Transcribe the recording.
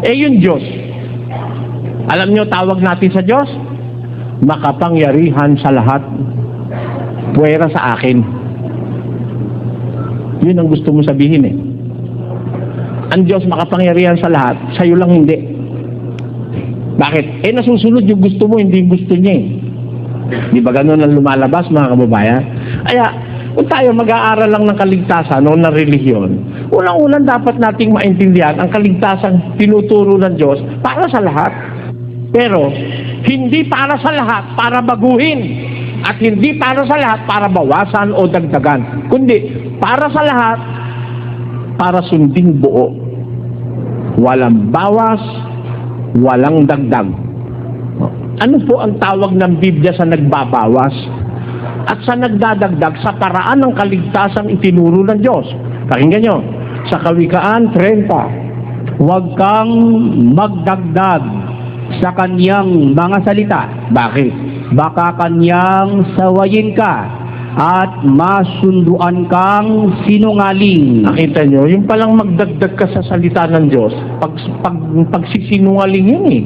Eh yung Diyos, alam nyo tawag natin sa Diyos? Makapangyarihan sa lahat. Puwera sa akin. Yun ang gusto mo sabihin eh. Ang Diyos makapangyarihan sa lahat, sa'yo lang hindi. Bakit? Eh nasusunod yung gusto mo, hindi yung gusto niya eh. Di ba ganun ang lumalabas mga kababayan? Kaya, kung tayo mag-aaral lang ng kaligtasan o ng relihiyon, unang-unang dapat nating maintindihan ang kaligtasan tinuturo ng Diyos para sa lahat. Pero, hindi para sa lahat para baguhin. At hindi para sa lahat para bawasan o dagdagan. Kundi, para sa lahat, para sunding buo. Walang bawas, walang dagdag. Ano po ang tawag ng Biblia sa nagbabawas? At sa nagdadagdag sa paraan ng kaligtasan itinuro ng Diyos. Pakinggan nyo, sa Kawikaan 30, Huwag kang magdagdag sa kanyang mga salita. bakit? Baka kanyang sawayin ka at masunduan kang sinungaling. Nakita nyo, yung palang magdagdag ka sa salita ng Diyos, pag, pag, pagsisinungaling yun eh.